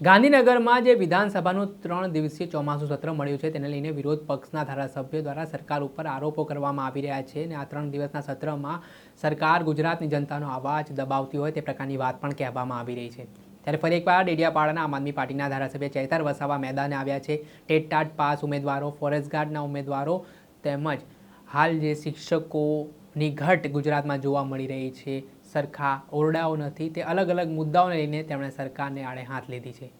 ગાંધીનગરમાં જે વિધાનસભાનું ત્રણ દિવસીય ચોમાસું સત્ર મળ્યું છે, તેને લઈને વિરોધ પક્ષના ધારાસભ્યો દ્વારા સરકાર ઉપર આરોપો કરવામાં આવી રહ્યા છે અને આ ત્રણ દિવસના સત્રમાં સરકાર ગુજરાતની જનતાનો અવાજ દબાવતી હોય તે પ્રકારની વાત પણ કહેવામાં આવી રહી છે. ત્યારે ફરી એકવાર ડેડિયાપાડાના આમ આદમી પાર્ટીના ધારાસભ્ય ચૈતર વસાવા મેદાને આવ્યા છે. ટેટ ટાટ પાસ ઉમેદવારો, ફોરેસ્ટ ગાર્ડના ઉમેદવારો તેમજ હાલ જે શિક્ષકોની ઘટ ગુજરાતમાં જોવા મળી રહી છે સરખા ઓરડાઓ નથી, તે અલગ અલગ મુદ્દાઓને લઈને તેમણે સરકારને આડે હાથ લીધી છે.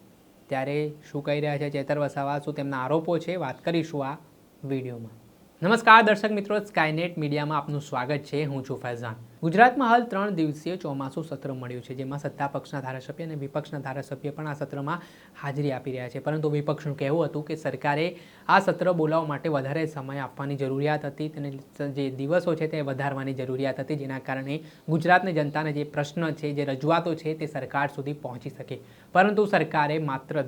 ત્યારે શું કહી રહ્યા છે ચેતર વસાવા? શું તેમના આરોપો છે? વાત કરીશું આ વિડીયોમાં. નમસ્કાર દર્શક મિત્રો સ્કાયનેટ મીડિયામાં આપનું સ્વાગત છે. હું છું ફૈઝાન. ગુજરાતમાં હાલ ત્રણ દિવસીય ચોમાસું સત્ર મળ્યું છે, જેમાં સત્તા પક્ષના ધારાસભ્ય અને વિપક્ષના ધારાસભ્ય પણ આ સત્રમાં હાજરી આપી રહ્યા છે. પરંતુ વિપક્ષનું કહેવું હતું કે સરકારે આ સત્ર બોલાવવા માટે વધારે સમય આપવાની જરૂરિયાત હતી. તેને જે દિવસો છે તે વધારવાની જરૂરિયાત હતી, જેના કારણે ગુજરાતની જનતાને જે પ્રશ્ન છે, જે રજૂઆતો છે, તે સરકાર સુધી પહોંચી શકે. પરંતુ સરકારે માત્ર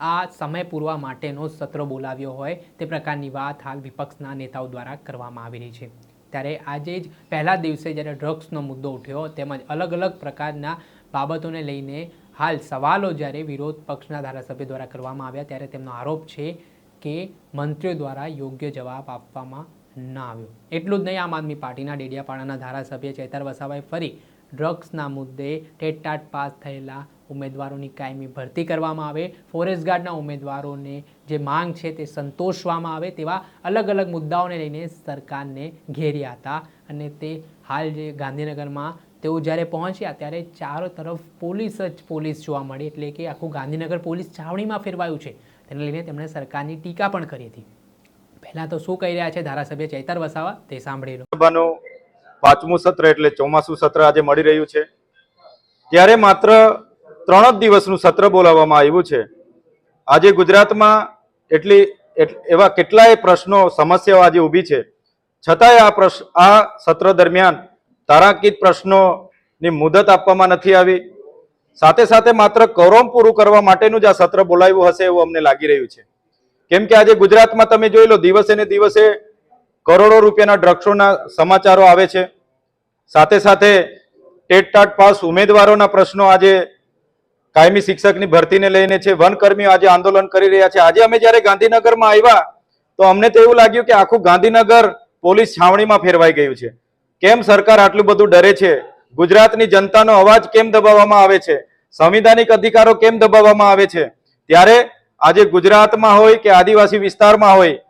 આ સમય પૂરવા માટેનો સત્ર બોલાવ્યો હોય તે પ્રકારની વાત હાલ વિપક્ષના નેતાઓ દ્વારા કરવામાં આવી રહી છે. ત્યારે આજે જ પહેલા દિવસે જ્યારે ડ્રગ્સનો મુદ્દો ઉઠ્યો તેમજ અલગ અલગ પ્રકારના બાબતોને લઈને હાલ સવાલો જ્યારે વિરોધ પક્ષના ધારાસભ્ય દ્વારા કરવામાં આવ્યા ત્યારે તેમનો આરોપ છે કે મંત્રીઓ દ્વારા યોગ્ય જવાબ આપવામાં ન આવ્યો. એટલું જ નહીં, આમ આદમી પાર્ટીના ડેડિયાપાડાના ધારાસભ્ય ચેતર વસાવાએ ફરી ડ્રગ્સના મુદ્દે ટેટટાટ પાસ થયેલા ઉમેદવારોની કાયમી ભરતી કરવામાં આવે. ફોરેસ્ટ ગાર્ડના ઉમેદવારોને જે માંગ છે તે સંતોષવામાં આવે તેવા અલગ અલગ મુદ્દાઓને લઈને સરકારને ઘેર્યા હતા. અને તે હાલ જે ગાંધીનગરમાં તેઓ જ્યારે પહોંચ્યા ત્યારે ચારો તરફ પોલીસ જ પોલીસ જોવા મળી. એટલે કે આખું ગાંધીનગર પોલીસ છાવણીમાં ફેરવાયું છે. તેને લઈને તેમણે સરકારની ટીકા પણ કરી હતી. પહેલાં તો શું કહી રહ્યા છે ધારાસભ્ય ચૈતર વસાવા? તે સાંભળી લો. પાંચમું સત્ર એટલે ચોમાસું સત્ર આજે મળી રહ્યું છે. ત્યારે માત્ર ત્રણ જ દિવસનું સત્ર બોલાવવામાં આવ્યું છે. આજે ગુજરાતમાં એટલી એટ- એવા કેટલાય પ્રશ્નો, સમસ્યાઓ આજે ઊભી છે. છતાંય આ પ્રશ્ન આ સત્ર દરમિયાન તારાંકિત પ્રશ્નોની મુદત આપવામાં નથી આવી. સાથે સાથે માત્ર કરોમ પૂરું કરવા માટેનું જ આ સત્ર બોલાવ્યું હશે એવું અમને લાગી રહ્યું છે. કેમ કે આજે ગુજરાતમાં તમે જોઈ લો, દિવસે ને દિવસે કરોડો રૂપિયાના ડ્રગ્સોના સમાચારો આવે છે. સાથે સાથે ટેટ ટાટ પાસ ઉમેદવારોના પ્રશ્નો આજે કાયમી શિક્ષકની ભરતીને લઈને છે, વનકર્મીઓ આજે આંદોલન કરી રહ્યા છે. આજે અમે જ્યારે ગાંધીનગરમાં આવ્યા, તો અમને તો એવું લાગ્યું કે આખું ગાંધીનગર પોલીસ છાવણીમાં ફેરવાઈ ગયું છે. કેમ સરકાર આટલું બધું ડરે છે? ગુજરાતની જનતાનો અવાજ કેમ દબાવવામાં આવે છે? સંવિધાનિક અધિકારો કેમ દબાવવામાં આવે છે? ત્યારે આજે ગુજરાતમાં હોય કે આદિવાસી વિસ્તારમાં હોય,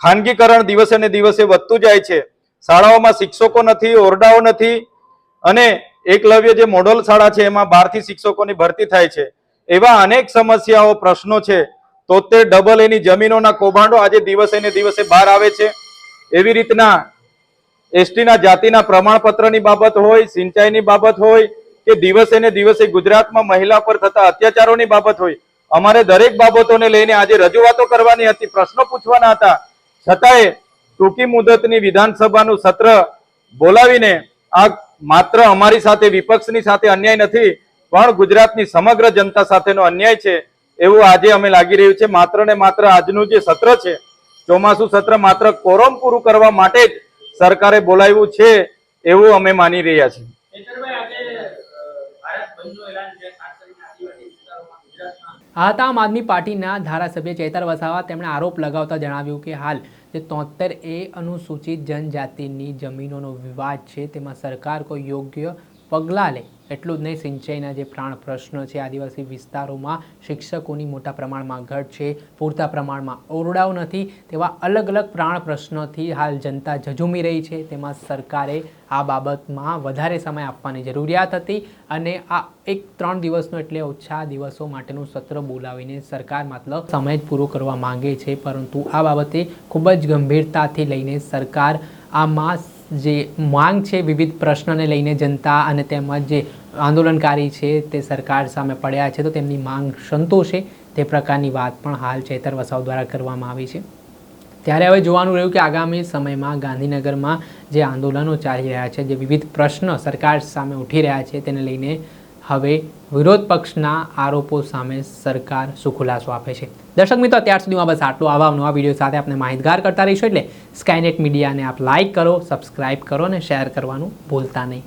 ખાનગીકરણ દિવસે ને દિવસે વધતું જાય છે. શાળાઓમાં શિક્ષકો નથી, ઓરડાઓ નથી અને એકલવ્ય જે મોડલ શાળા છે, એમાં બારથી શિક્ષકોની ભરતી થાય છે. એવા અનેક સમસ્યાઓ, પ્રશ્નો છે. તોતેર ડબલ એની જમીનોના કૌભાંડો આજે દિવસે ને દિવસે બહાર આવે છે. એવી રીતના એસટીના જાતિના પ્રમાણપત્રની બાબત હોય, સિંચાઈની બાબત હોય, કે દિવસે ને દિવસે ગુજરાતમાં મહિલા પર થતા અત્યાચારોની બાબત હોય, અમારે દરેક બાબતોને લઈને આજે રજૂઆતો કરવાની હતી, પ્રશ્નો પૂછવાના હતા. છતાંય ટૂંકી મુદતની વિધાનસભાનું સત્ર બોલાવીને આ માત્ર અમારી સાથે, વિપક્ષની સાથે અન્યાય નથી, પણ ગુજરાતની સમગ્ર જનતા સાથેનો અન્યાય છે એવું આજે અમે લાગી રહ્યું છે. માત્ર ને માત્ર આજનું જે સત્ર છે, ચોમાસું સત્ર માત્ર કોરમ પૂરું કરવા માટે જ સરકારે બોલાવ્યું છે એવું અમે માની રહ્યા છીએ. હતા આમ આદમી પાર્ટીના ધારાસભ્ય ચેતર વસાવા તેમણે આરોપ લગાવતા જણાવ્યું કે હાલ જે તોતેર એ અનુસૂચિત જનજાતિની જમીનોનો વિવાદ છે, તેમાં સરકાર કોઈ યોગ્ય પગલાં લે. એટલું જ નહીં, સિંચાઈના જે પ્રાણ પ્રશ્ન છે, આદિવાસી વિસ્તારોમાં શિક્ષકોની મોટા પ્રમાણમાં ઘટ છે, પૂરતા પ્રમાણમાં ઓરડાઓ નથી, તેવા અલગ અલગ પ્રાણ પ્રશ્નોથી હાલ જનતા ઝઝૂમી રહી છે. તેમાં સરકારે આ બાબતમાં વધારે સમય આપવાની જરૂરિયાત હતી અને આ એક ત્રણ દિવસનો એટલે ઓછા દિવસો માટેનું સત્ર બોલાવીને સરકાર માત્ર સમય જ પૂરો કરવા માંગે છે. પરંતુ આ બાબતે ખૂબ જ ગંભીરતાથી લઈને સરકાર આમાં જે માંગ છે વિવિધ પ્રશ્નને લઈને જનતા અને તેમજ જે આંદોલનકારી છે તે સરકાર સામે પડ્યા છે, તો તેમની માંગ સંતોષે તે પ્રકારની વાત પણ હાલ ચેતર વસાવ દ્વારા કરવામાં આવી છે. ત્યારે હવે જોવાનું રહ્યું કે આગામી સમયમાં ગાંધીનગરમાં જે આંદોલનો ચાલી રહ્યા છે, જે વિવિધ પ્રશ્ન સરકાર સામે ઉઠી રહ્યા છે, તેને લઈને હવે વિરોધ પક્ષના આરોપો સામે સરકાર શું ખુલાસો આપે છે. દર્શક મિત્રો અત્યાર સુધીમાં બસ આટલું આવા નવા વીડિયો સાથે આપણે માહિતગાર કરતા રહીશું એટલે સ્કાયનેટ મીડિયાને આપ લાઇક કરો સબસ્ક્રાઇબ કરો અને શેર કરવાનું ભૂલતા નહીં.